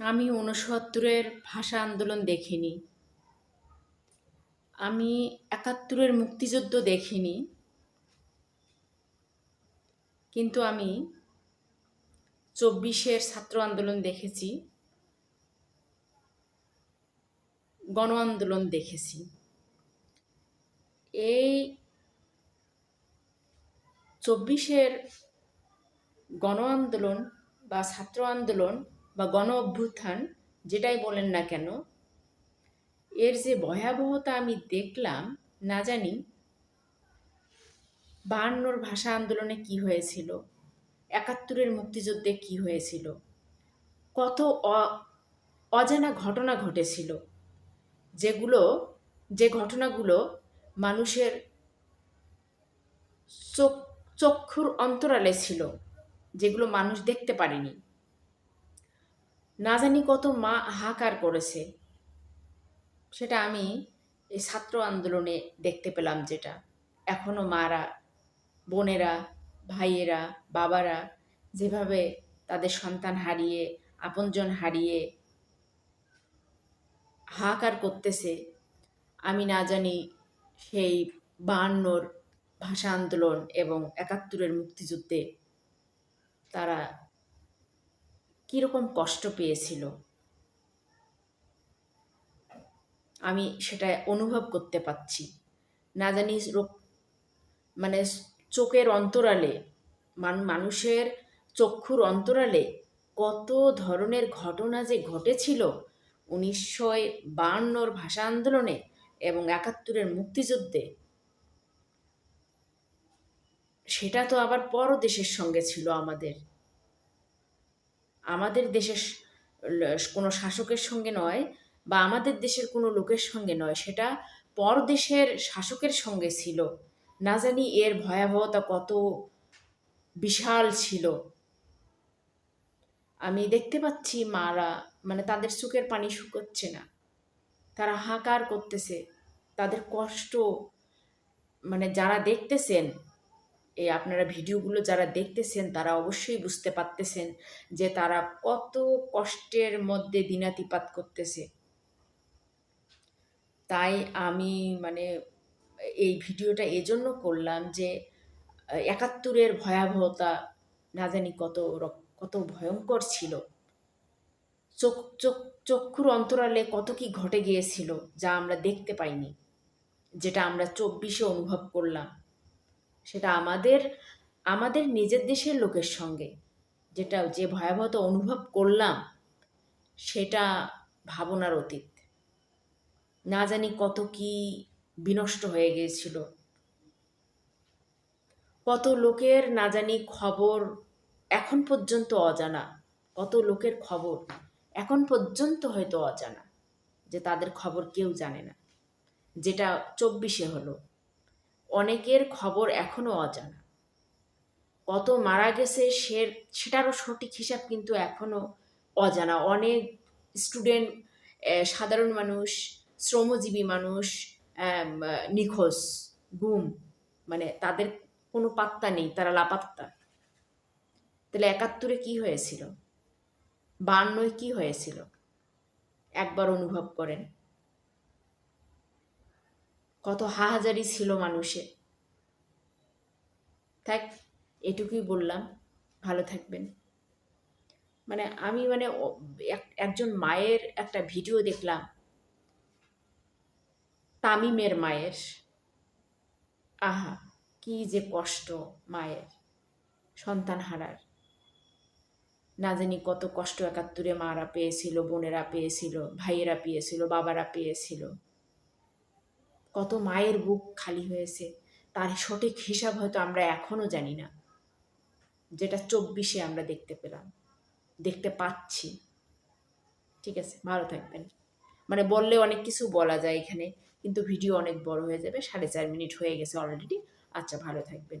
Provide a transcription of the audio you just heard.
আমি উনসত্তরের ভাষা আন্দোলন দেখিনি। আমি একাত্তরের মুক্তিযুদ্ধ দেখিনি। কিন্তু আমি চব্বিশের ছাত্র আন্দোলন দেখেছি। গণ আন্দোলন দেখেছি। এই চব্বিশের গণ আন্দোলন বা ছাত্র আন্দোলন বা গণ অভ্যুত্থান যেটাই বলেন না কেন, এর যে ভয়াবহতা আমি দেখলাম, না জানি বায়ান্নর ভাষা আন্দোলনে কি হয়েছিল, একাত্তরের মুক্তিযুদ্ধে কি হয়েছিল, কত অজানা ঘটনা ঘটেছিল, যেগুলো, যে ঘটনাগুলো মানুষের চোখ, চক্ষুর অন্তরালে ছিল, যেগুলো মানুষ দেখতে পারেনি। না জানি কত মা হাহাকার করেছে। সেটা আমি এই ছাত্র আন্দোলনে দেখতে পেলাম যেটা। এখনও মারা, বোনেরা, ভাইয়েরা, বাবারা যেভাবে তাদের সন্তান হারিয়ে, আপনজন হারিয়ে হাহাকার করতেছে, আমি না জানি সেই বাহান্নর ভাষা আন্দোলন এবং একাত্তরের মুক্তিযুদ্ধে তারা কীরকম কষ্ট পেয়েছিল? আমি সেটা অনুভব করতে পাচ্ছি না জানি মানে চোখের অন্তরালে মানুষের চক্ষুর অন্তরালে কত ধরনের ঘটনা যে ঘটেছিল উনিশশো বাহান্নর ভাষা আন্দোলনে এবং একাত্তরের মুক্তিযুদ্ধে, সেটা তো আবার পর দেশের সঙ্গে ছিল আমাদের। আমাদের দেশের কোনো শাসকের সঙ্গে নয় বা আমাদের দেশের কোনো লোকের সঙ্গে নয়, সেটা পরদেশের শাসকের সঙ্গে ছিল। না জানি এর ভয়াবহতা কত বিশাল ছিল। আমি দেখতে পাচ্ছি মারা মানে তাদের চোখের পানি শুকোচ্ছে না। তারা হাঁকার করতেছে। তাদের কষ্ট মানে যারা দেখতেছেন এই আপনারা ভিডিওগুলো যারা দেখতেছেন, তারা অবশ্যই বুঝতে পারতেছেন যে তারা কত কষ্টের মধ্যে দিনাতিপাত করতেছে। তাই আমি মানে এই ভিডিওটা এজন্য করলাম যে, একাত্তরের ভয়াবহতা না জানি কত কত ভয়ঙ্কর ছিল। চোখ চোখ, চক্ষুর অন্তরালে কত কি ঘটে গিয়েছিল যা আমরা দেখতে পাইনি, যেটা আমরা চব্বিশে অনুভব করলাম। সেটা আমাদের আমাদের নিজের দেশের লোকের সঙ্গে। যেটা যে ভয়াবহতা অনুভব করলাম, সেটা ভাবনার অতীত। না জানি কত কি বিনষ্ট হয়ে গিয়েছিল। কত লোকের না জানি খবর এখন পর্যন্ত অজানা। কত লোকের খবর এখন পর্যন্ত হয়তো অজানা, যে তাদের খবর কেউ জানে না। যেটা চব্বিশে হলো। অনেকের খবর এখনও অজানা। কত মারা গেছে সে সেটারও সঠিক হিসাব কিন্তু এখনও অজানা। অনেক স্টুডেন্ট সাধারণ মানুষ, শ্রমজীবী মানুষ নিখোঁজ, গুম মানে তাদের কোনো পাত্তা নেই, তারা লাপাত্তা। তাহলে একাত্তরে কি হয়েছিল? বান্নয় কি হয়েছিল? একবার অনুভব করেন। কত হাহাজারি ছিল মানুষের। থাক, এটুকুই বললাম। ভালো থাকবেন। মানে আমি মানে একজন মায়ের একটা ভিডিও দেখলাম। তামিমের মায়ের। আহা, কি যে কষ্ট মায়ের, সন্তান হারার। না জানি কত কষ্ট একাত্তরে মারা পেয়েছিল, বোনেরা পেয়েছিল, ভাইয়েরা পেয়েছিল, বাবারা পেয়েছিল। কত মায়ের বুক খালি হয়েছে, তার সঠিক হিসাব হয়তো আমরা এখনও জানি না। যেটা চব্বিশে আমরা দেখতে পেলাম, দেখতে পাচ্ছি। ঠিক আছে, ভালো থাকবেন। মানে বললে অনেক কিছু বলা যায় এখানে, কিন্তু ভিডিও অনেক বড় হয়ে যাবে, সাড়ে চার মিনিট হয়ে গেছে অলরেডি আচ্ছা ভালো থাকবেন।